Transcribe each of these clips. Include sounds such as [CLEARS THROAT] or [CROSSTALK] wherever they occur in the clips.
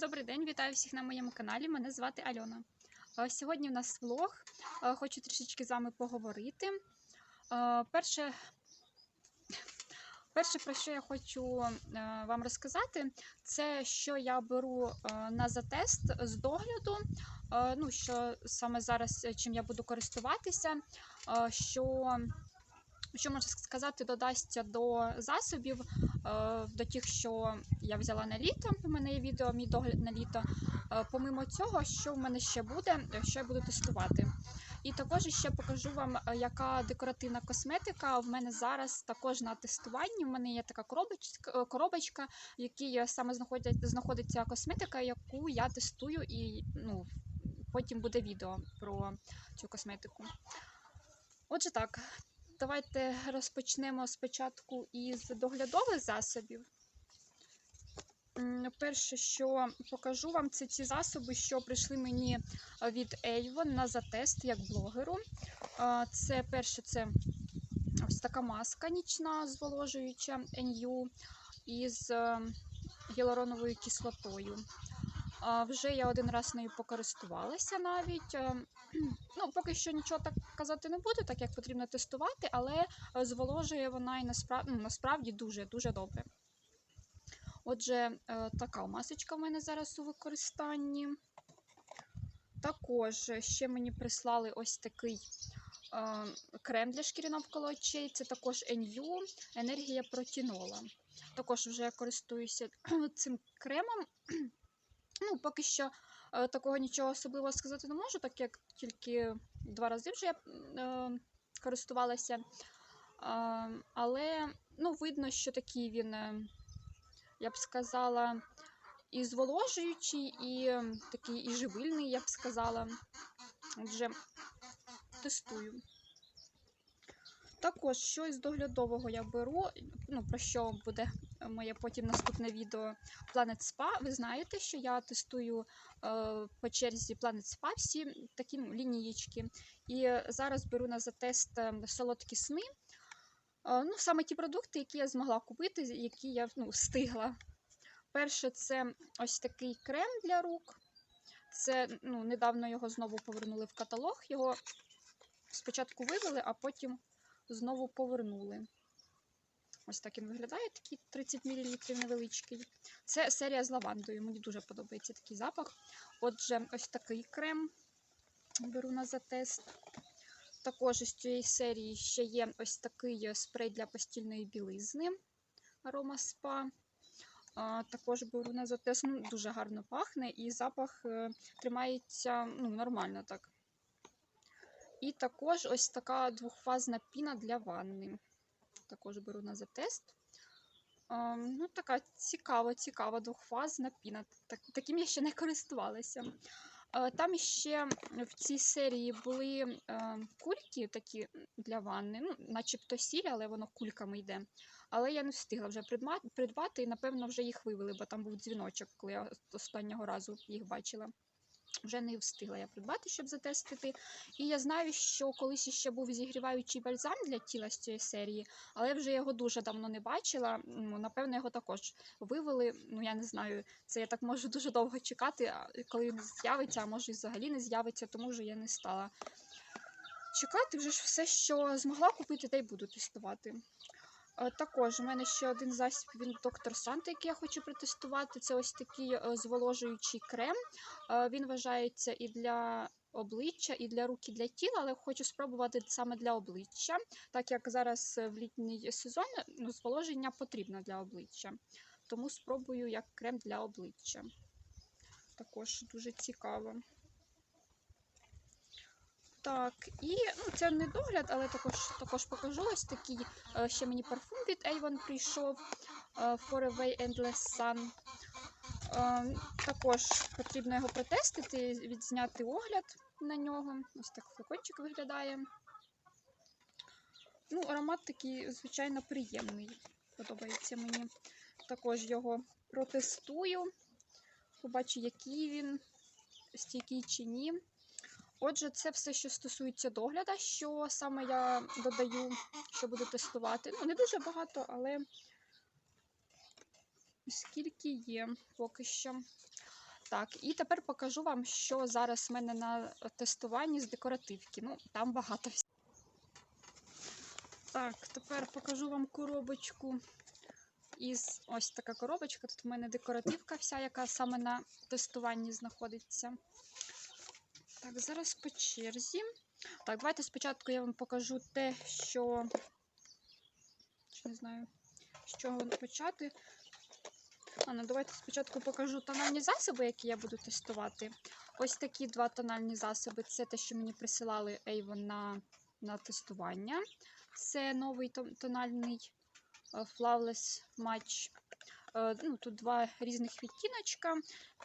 Добрий день, вітаю всіх на моєму каналі. Мене звати Альона. Е, Сьогодні в нас влог. Е, Хочу трішечки з вами поговорити. Е, Перше, перше, про що я хочу вам розказати, це що я беру на затест з догляду. Ну, що саме зараз чим я буду користуватися, що, що можна сказати, додасться до засобів, е, до тих, що я взяла на літо. У мене є відео, мій догляд на літо. Е, Помимо цього, що в мене ще буде, що я буду тестувати. І також ще покажу вам, е, яка декоративна косметика в мене зараз також на тестуванні. У мене є така коробочка, коробочка в якій саме знаходиться косметика, яку я тестую, і ну, потім буде відео про цю косметику. Отже, так, давайте розпочнемо спочатку із доглядових засобів. Перше, що покажу вам, це ці засоби, що прийшли мені від Avon на затест як блогеру. Це перше, це ось така маска нічна зволожуюча NU із е, гіалуроновою кислотою. Вже я один раз нею покористувалася навіть. Е, [CLEARS THROAT] Ну, поки що нічого так казати не буду, так як потрібно тестувати, але е, зволожує вона і ну, насправді дуже дуже добре. Отже, е, така масочка в мене зараз у використанні. Також ще мені прислали ось такий е, крем для шкіри навколо очей. Це також NU енергія протінола. Також вже я користуюся [CLEARS THROAT] цим кремом. Ну, поки що е, такого нічого особливого сказати не можу, так як тільки два рази вже я е, користувалася. Е, але ну, видно, що такий він. е, я б сказала, і зволожуючий, і такий і живильний, я б сказала. Отже, тестую. Також щось доглядового я беру, ну, про що буде моє потім наступне відео Planet Spa. Ви знаєте, що я тестую е, по черзі Planet Spa всі такі ну, лінієчки. І зараз беру на затест е, солодкі сни. Е, Ну, саме ті продукти, які я змогла купити, які я ну, встигла. Перше, це ось такий крем для рук. Це ну, недавно його знову повернули в каталог. Його спочатку вивели, а потім знову повернули. Ось так він виглядає, такий 30 мл невеличкий. Це серія з лавандою. Мені дуже подобається такий запах. Отже, ось такий крем беру на затест. Також із цієї серії ще є ось такий спрей для постільної білизни Aroma Spa. Також беру на затест. Ну, дуже гарно пахне і запах е, тримається ну, нормально так. І також ось така двохфазна піна для ванни. Також беру на затест. Ну, така цікава, цікава двохфазна піна. Так, таким я ще не користувалася. Там ще в цій серії були кульки такі для ванни, ну, начебто сіль, але воно кульками йде. Але я не встигла вже придбати і, напевно, вже їх вивели, бо там був дзвіночок, коли я останнього разу їх бачила. Вже не встигла я придбати, щоб затестити. І я знаю, що колись ще був зігріваючий бальзам для тіла з цієї серії, але вже його дуже давно не бачила. Ну, Напевно, його також вивели. Ну, я не знаю, це я так можу [LAUGHS] дуже довго чекати, коли він з'явиться, а може і взагалі не з'явиться, тому вже я не стала чекати. Вже ж все, що змогла купити, те й буду тестувати. Е, Також у мене ще один засіб від доктор Санта, який я хочу протестувати. Це ось такий е, зволожуючий крем. Е, Він вважається і для обличчя, і для рук, і для тіла, але хочу спробувати саме для обличчя, так як зараз в літній сезон ну, зволоження потрібно для обличчя. Тому спробую як крем для обличчя. Також дуже цікаво. Так, і ну, це не догляд, але також, також покажу ось такий е, ще мені парфум від Avon прийшов е, Forever Endless Sun. Е, також потрібно його протестити, відзняти огляд на нього. Ось так флакончик виглядає. Ну, аромат такий, звичайно, приємний. Подобається мені. Також його протестую. Побачу, який він, стійкий чи ні. Отже, це все, що стосується догляду, що саме я додаю, що буду тестувати. Ну, не дуже багато, але скільки є поки що. Так, і тепер покажу вам, що зараз в мене на тестуванні з декоративки. Ну, там багато всього. Так, тепер покажу вам коробочку. Із ось така коробочка. Тут в мене декоративка вся, яка саме на тестуванні знаходиться. Так, зараз по черзі. Так, давайте спочатку я вам покажу те, що. Чи не знаю, з чого почати. Ну давайте спочатку покажу тональні засоби, які я буду тестувати. Ось такі два тональні засоби. Це те, що мені присилали Avon на, на тестування. Це новий тональний е, Flawless Match. Е, Ну, тут два різних відтіночка.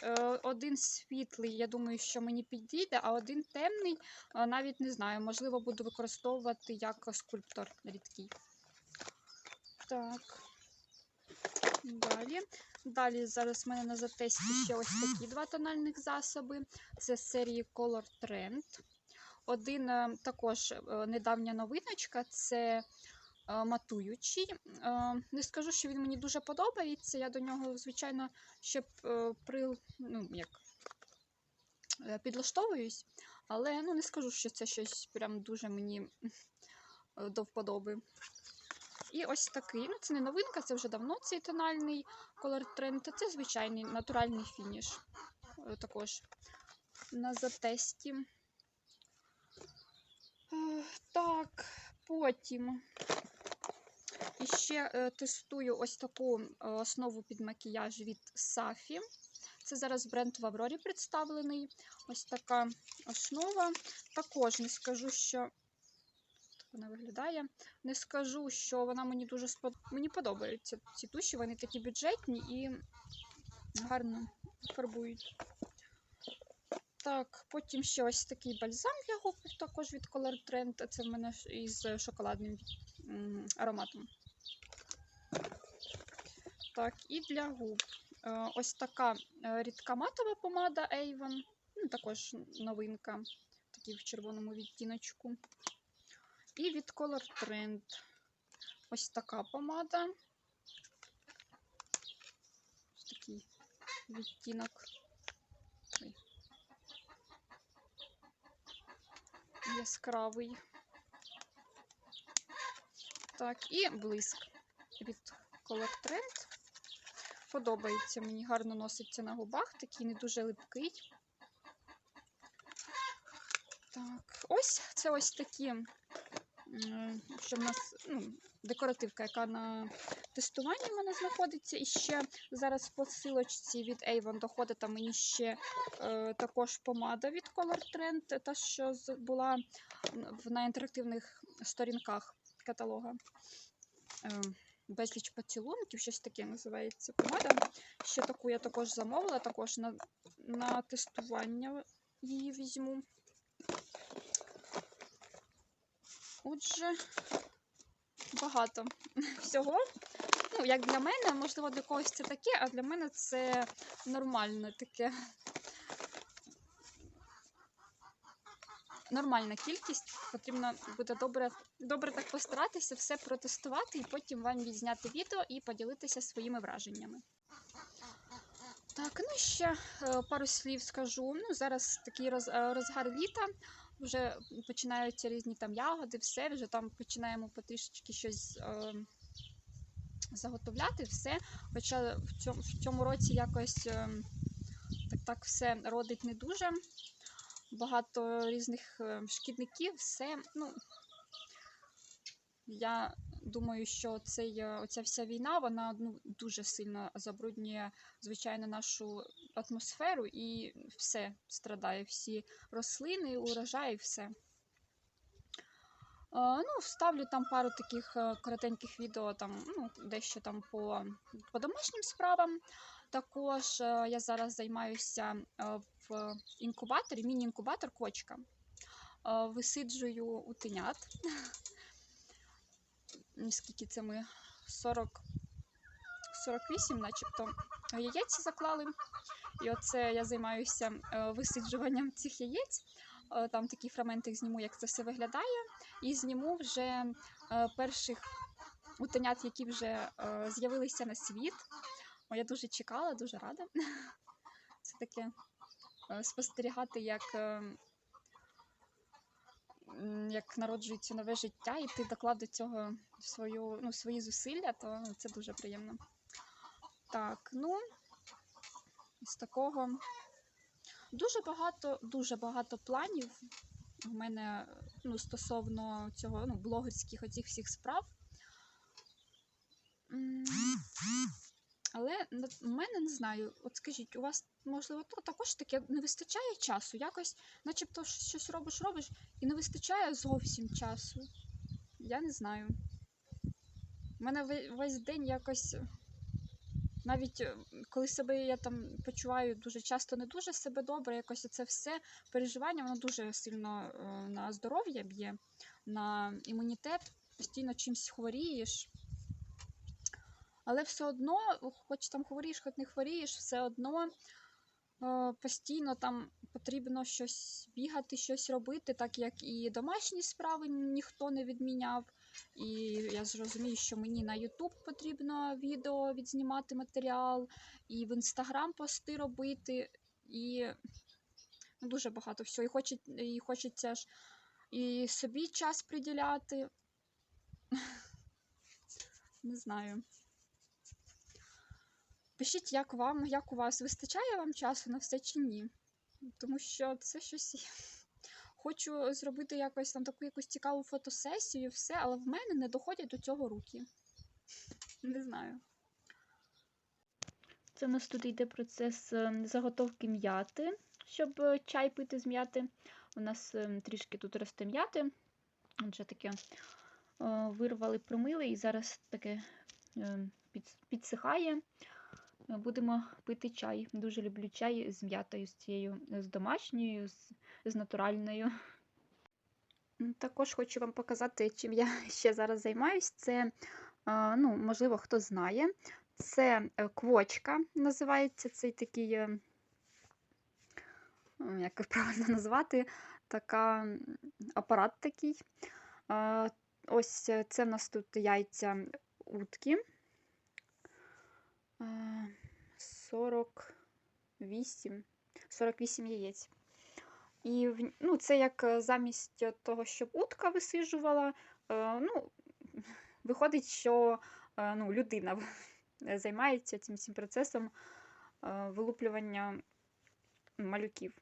Е, Один світлий, я думаю, що мені підійде, а один темний, е, навіть не знаю, можливо, буду використовувати як скульптор рідкий. Так. Далі. Далі зараз в мене на затесті ще ось такі два тональних засоби. Це з серії Color Trend. Один також недавня новиночка це матуючий. Е, Не скажу, що він мені дуже подобається. Я до нього, звичайно, ще е, при, ну, як, е, підлаштовуюсь, але ну, не скажу, що це щось прям дуже мені е, до вподоби. І ось такий. Ну, це не новинка, це вже давно цей тональний Color Trend. Це звичайний натуральний фініш. Е, Також на затесті. Е, Так, потім і ще е, тестую ось таку е, основу під макіяж від Safi. Це зараз бренд в Аврорі представлений. Ось така основа. Також не скажу, що так вона виглядає. Не скажу, що вона мені дуже спод... мені подобаються ці туші. Вони такі бюджетні і гарно фарбують. Так, потім ще ось такий бальзам для губ, також від Color Trend. Це в мене із шоколадним ароматом. Так, і для губ. Е, Ось така е, рідка матова помада Avon. Ну, також новинка, такий в червоному відтіночку. І від Color Trend. Ось така помада. Ось такий відтінок. Яскравий. Так, і блиск від Color Trend. Подобається мені, гарно носиться на губах, такий не дуже липкий. Так, ось це ось такі, що в нас ну, декоративка, яка на тестуванні в мене знаходиться. І ще зараз в посилочці від Avon доходить там мені ще е, також помада від Color Trend, та що була на інтерактивних сторінках каталога. Е, безліч поцілунків, щось таке називається помада. Ще таку я також замовила, також на, на тестування її візьму. Отже, багато [LAUGHS] всього. Ну, як для мене, можливо, для когось це таке, а для мене це нормальне таке. Нормальна кількість. Потрібно буде добре, добре так постаратися, все протестувати і потім вам відзняти відео і поділитися своїми враженнями. Так, ну ще е, пару слів скажу. Ну, зараз такий роз, е, розгар літа. Вже починаються різні там ягоди, все, вже там починаємо потрішечки щось е, заготовляти, все. Хоча в цьому, році якось е, так, так все родить не дуже. Багато різних е, шкідників, все. Ну, я думаю, що цей, оця вся війна вона ну, дуже сильно забруднює, звичайно, нашу атмосферу і все страдає, всі рослини, урожаї, все. Е, Ну, вставлю там пару таких е, коротеньких відео, там, ну, дещо там по, по домашнім справам. Також е, я зараз займаюся е, в інкубаторі, міні-інкубатор кочка. Е, Висиджую утенят. [LAUGHS] Скільки це ми? 40, 48, начебто, яєць заклали. І оце я займаюся висиджуванням цих яєць. Там такий фрагментик зніму, як це все виглядає. І зніму вже перших утенят, які вже з'явилися на світ. О, я дуже чекала, дуже рада. [LAUGHS] Це таке спостерігати, як, е, як народжується нове життя, і ти доклав до цього свою, ну, свої зусилля, то це дуже приємно. Так, ну, з такого дуже багато, дуже багато планів в мене ну, стосовно цього ну, блогерських оцих всіх справ. Але в мене не знаю, от скажіть, у вас можливо то також таке не вистачає часу? Якось, начебто щось робиш, робиш, і не вистачає зовсім часу. Я не знаю. У мене весь день якось. Навіть е, коли себе я там почуваю дуже часто не дуже себе добре, якось це все переживання, воно дуже сильно е, на здоров'я б'є, на імунітет, постійно чимось хворієш. Але все одно, хоч там хворієш, хоч не хворієш, все одно е, постійно там потрібно щось бігати, щось робити, так як і домашні справи ніхто не відміняв. І я зрозумію, що мені на YouTube потрібно відео відзнімати матеріал, і в Instagram пости робити, і ну, дуже багато всього. І, хоче, і хочеться ж і собі час приділяти. [LAUGHS] Не знаю. Пишіть, як вам, як у вас вистачає вам часу на все чи ні. Тому що це щось. Хочу зробити якось там таку якусь цікаву фотосесію, все, але в мене не доходять до цього руки. Не знаю. Це у нас тут йде процес е, заготовки м'яти, щоб е, чай пити з м'яти. У нас е, трішки тут росте м'яти. Отже, таке вирвали, промили, і зараз таке підсихає. Е, Будемо пити чай. Дуже люблю чай з м'ятою, з цією, з домашньою, з, з натуральною. Також хочу вам показати, чим я [LAUGHS] ще зараз займаюсь. Це, ну, можливо, хто знає. Це е, квочка називається цей такий, е, м, як правильно назвати, така апарат такий. Ось е, це в нас тут яйця утки. Е, 48, 48 яєць. І ну, це як е, замість того, щоб утка висиджувала, е, ну, [LAUGHS] виходить, що е, ну, людина займається цим всім процесом вилуплювання малюків.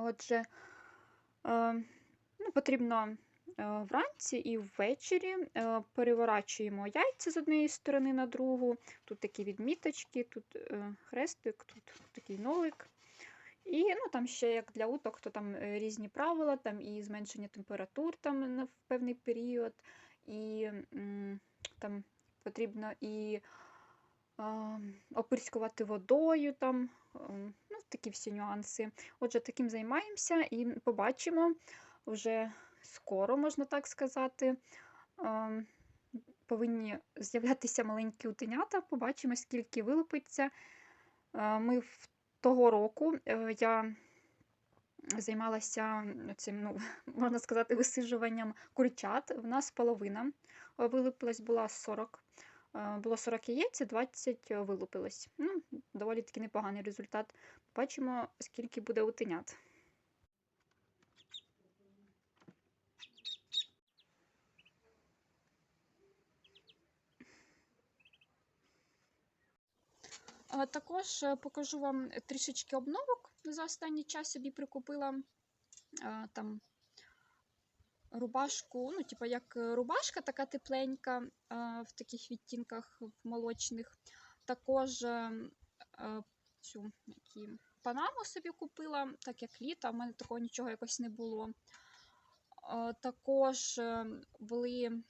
Отже, ну, потрібно вранці і ввечері е, переворачуємо яйця з однієї сторони на другу. Тут такі відміточки, тут е, хрестик, тут такий нолик. І ну, там ще як для уток, то там е, різні правила, там і зменшення температур там на певний період, і там потрібно і а, оприскувати водою, там, ну, такі всі нюанси. Отже, таким займаємося і побачимо вже скоро, можна так сказати. ем, Повинні з'являтися маленькі утенята, побачимо, скільки вилупиться. Е, Ми того року е, я займалася цим, ну, [LAUGHS] можна сказати, висиджуванням курчат. В нас половина вилупилась, була 40. е, Було 40 яєць, 20 вилупилось. Ну, доволі таки непоганий результат. Бачимо, скільки буде утенят. Також е, покажу вам трішечки обновок. За останній час собі прикупила е, там рубашку, ну, типу, як е, рубашка така тепленька е, в таких відтінках молочних. Також е, е, цю які, панаму собі купила, так як літо, в мене такого нічого якось не було. Е, Також е, були,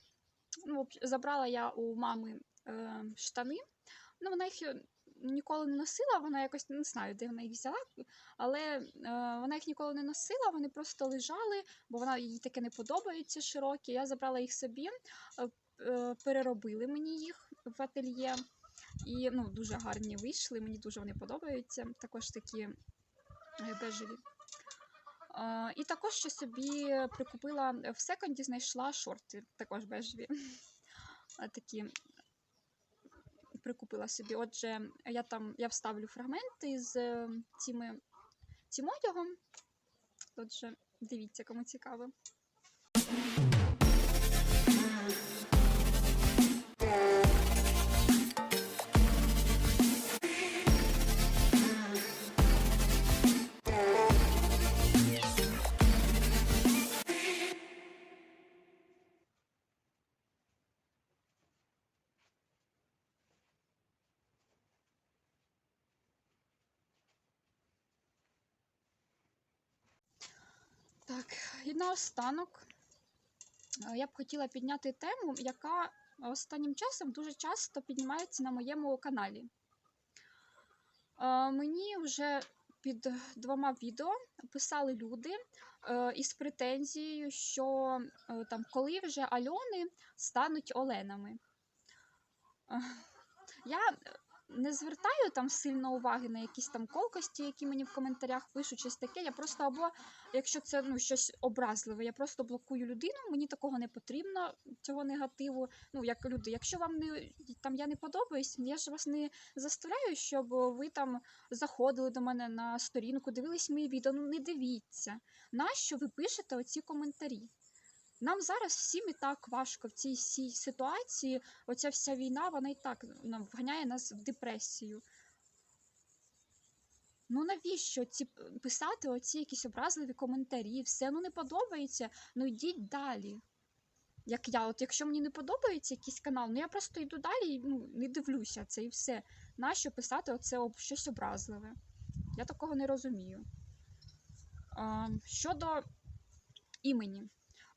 ну, забрала я у мами е, штани. Ну, вона їх е, ніколи не носила, вона якось не знаю, де вона їх взяла, але е, вона їх ніколи не носила, вони просто лежали, бо вона їй таке не подобаються широкі. Я забрала їх собі, е, е, переробили мені їх в ательє. І ну, дуже гарні вийшли, мені дуже вони подобаються. Також такі е, бежеві. Е, і також ще собі прикупила в секонді, знайшла шорти, також бежеві. [LAUGHS] Такі прикупила собі. Отже, я там я вставлю фрагменти з е, цими, цим одягом. Отже, дивіться, кому цікаво. Так, і наостанок е, я б хотіла підняти тему, яка останнім часом дуже часто піднімається на моєму каналі. Е, Мені вже під двома відео писали люди е, із претензією, що там коли вже Альони стануть Оленами. Я не звертаю там сильно уваги на якісь там колкості, які мені в коментарях пишуть, щось таке. Я просто або якщо це ну щось образливе, я просто блокую людину. Мені такого не потрібно, цього негативу. Ну як люди, якщо вам не там я не подобаюсь, я ж вас не заставляю, щоб ви там заходили до мене на сторінку, дивились мої відео. Ну не дивіться. Нащо ви пишете оці коментарі? Нам зараз всім і так важко в цій всій ситуації. Оця вся війна, вона і так нам вганяє нас в депресію. Ну навіщо ці писати оці якісь образливі коментарі? Все ну не подобається. Ну йдіть далі. Як я, от якщо мені не подобається якийсь канал, ну я просто йду далі і ну, не дивлюся це і все. Нащо писати оце об щось образливе? Я такого не розумію. А, щодо імені.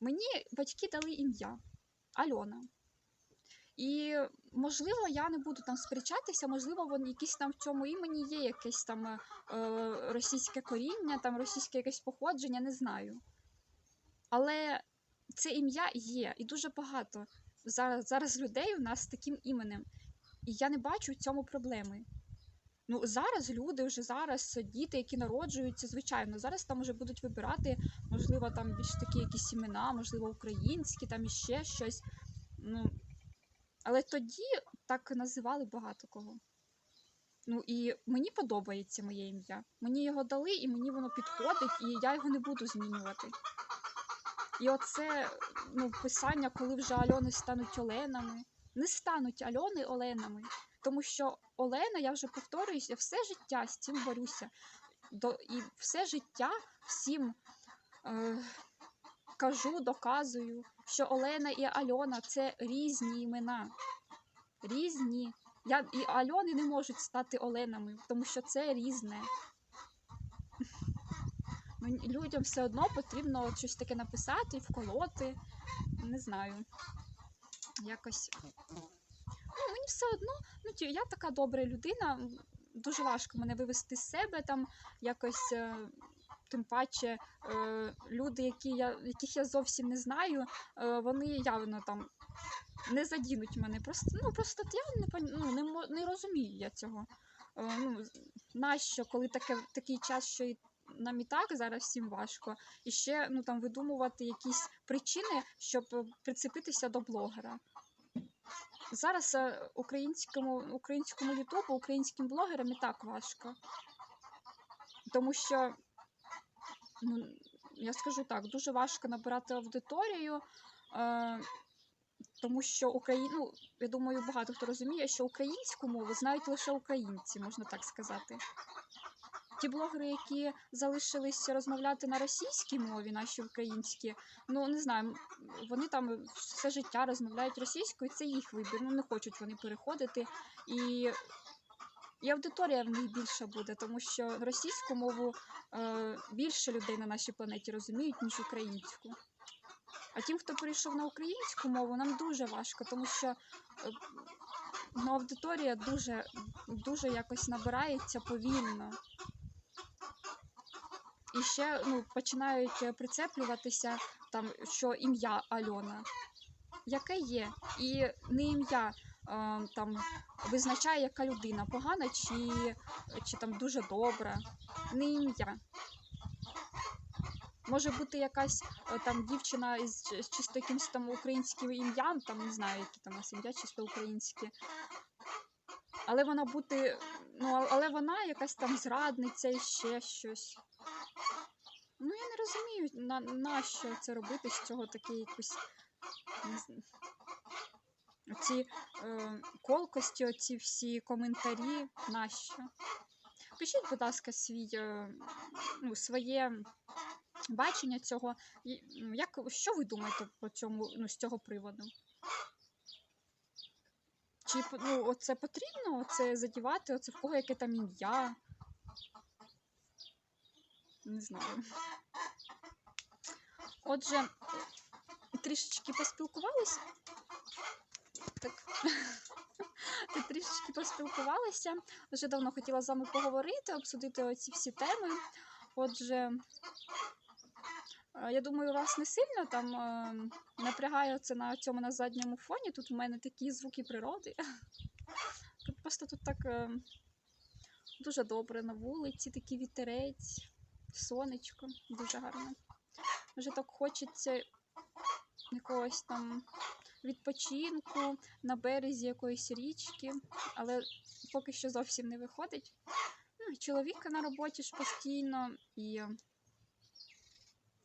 Мені батьки дали ім'я Альона. І, можливо, я не буду там сперечатися, можливо, вон якісь там в цьому імені є якесь там е, російське коріння, там російське якесь походження, не знаю. Але це ім'я є, і дуже багато зараз, зараз людей у нас з таким іменем. І я не бачу в цьому проблеми. Ну, зараз люди, вже зараз діти, які народжуються, звичайно, зараз там вже будуть вибирати, можливо, там більш такі якісь імена, можливо, українські, там іще щось. Ну, але тоді так називали багато кого. Ну і мені подобається моє ім'я. Мені його дали, і мені воно підходить, і я його не буду змінювати. І оце ну, писання, коли вже Альони стануть Оленами. Не стануть Альони Оленами. Тому що Олена, я вже повторююся, все життя з цим борюся. До, і все життя всім е, кажу, доказую, що Олена і Альона це різні імена. Різні. Я, і Альони не можуть стати Оленами, тому що це різне. Ну, Людям все одно потрібно щось таке написати, вколоти. Не знаю. Якось. Ну, мені все одно, ну ті- я така добра людина, дуже важко мене вивести з себе там якось. е, Тим паче е, люди, які я, яких я зовсім не знаю, е, вони явно там не задінуть мене. Просто ну просто я не ну, не, не розумію я цього. Ну, нащо, коли таке, такий час, що і нам і так зараз всім важко, і ще ну там видумувати якісь причини, щоб прицепитися до блогера. Зараз е, українському українському ютубу, українським блогерам і так важко. Тому що, ну, я скажу так, дуже важко набирати аудиторію, е, тому що Украї... ну, я думаю, багато хто розуміє, що українську мову знають лише українці, можна так сказати. Ті блогери, які залишились розмовляти на російській мові, наші українські, ну не знаю, вони там все життя розмовляють російською, це їх вибір. Ну не хочуть вони переходити. І, і аудиторія в них більша буде, тому що російську мову е, більше людей на нашій планеті розуміють, ніж українську. А тим, хто перейшов на українську мову, нам дуже важко, тому що е, ну, аудиторія дуже, дуже якось набирається повільно. І ще ну, починають е, прицеплюватися там, що ім'я Альона, яке є, і не ім'я е, там визначає, яка людина погана чи, чи там дуже добра, не ім'я. Може бути якась е, там дівчина із з чисто якимось там українським ім'ям, там не знаю, які там у нас ім'я, чисто українські. але вона бути. Ну, але вона якась там зрадниця і ще щось. Ну, я не розумію, на, на що це робити з цього якось. Не. Оці е, колкості, оці всі коментарі, нащо? Пишіть, будь ласка, свій, е, ну, своє бачення цього. Ну, Як, що ви думаєте по цьому, ну, з цього приводу? Чи ну, оце потрібно оце задівати, оце в кого яке там ім'я? Не знаю. Отже, трішечки поспілкувалися. Так. Трішечки поспілкувалися. Вже давно хотіла з вами поговорити, обсудити оці всі теми. Отже, е, я думаю, вас не сильно там е, напрягає це на цьому на задньому фоні. Тут у мене такі звуки природи. Тут Просто тут так е, дуже добре на вулиці, такий вітерець, сонечко, дуже гарно. Вже так хочеться якогось там відпочинку на березі якоїсь річки, але поки що зовсім не виходить. Ну, чоловіка на роботі ж постійно і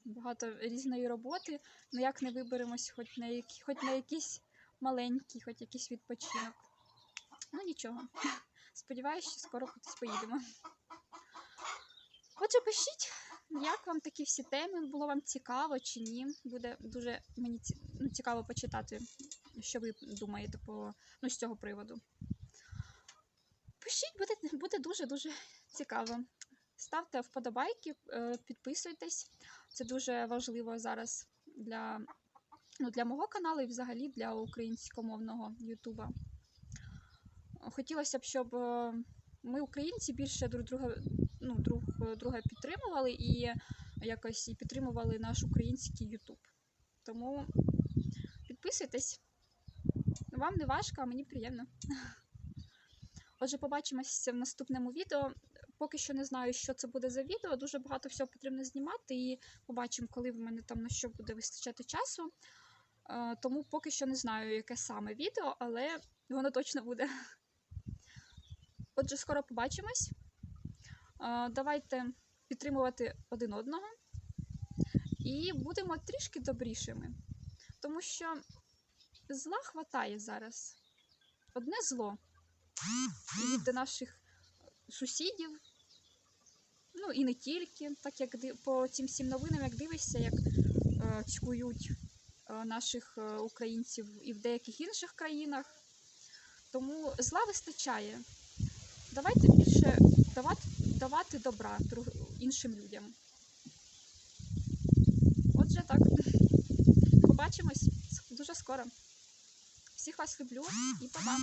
багато різної роботи. Ну як не виберемось хоч на, які, хоч на якийсь маленький, хоч якийсь відпочинок. Ну нічого. [LAUGHS] Сподіваюся, що скоро кудись поїдемо. Отже, пишіть, як вам такі всі теми, було вам цікаво чи ні. Буде дуже мені ну, цікаво почитати, що ви думаєте по, ну, з цього приводу. Пишіть, буде, буде дуже-дуже цікаво. Ставте вподобайки, е, підписуйтесь. Це дуже важливо зараз для, ну, для мого каналу і взагалі для українськомовного Ютуба. Хотілося б, щоб е, ми, українці, більше друг друга, ну, друг друга підтримували і якось і підтримували наш український Ютуб. Тому підписуйтесь. Вам не важко, а мені приємно. Отже, побачимося в наступному відео. Поки що не знаю, що це буде за відео. Дуже багато всього потрібно знімати, і побачимо, коли в мене там на що буде вистачати часу. Е, Тому поки що не знаю, яке саме відео, але воно точно буде. Отже, скоро побачимось. Давайте підтримувати один одного і будемо трішки добрішими. Тому що зла хватає зараз. Одне зло від наших сусідів. Ну і не тільки, так як по цим всім новинам, як дивишся, як е, цькують е, наших е, українців і в деяких інших країнах. Тому зла вистачає. Давайте більше давати, давати добра іншим людям. Отже, так. Побачимось дуже скоро. Всіх вас люблю і па-па!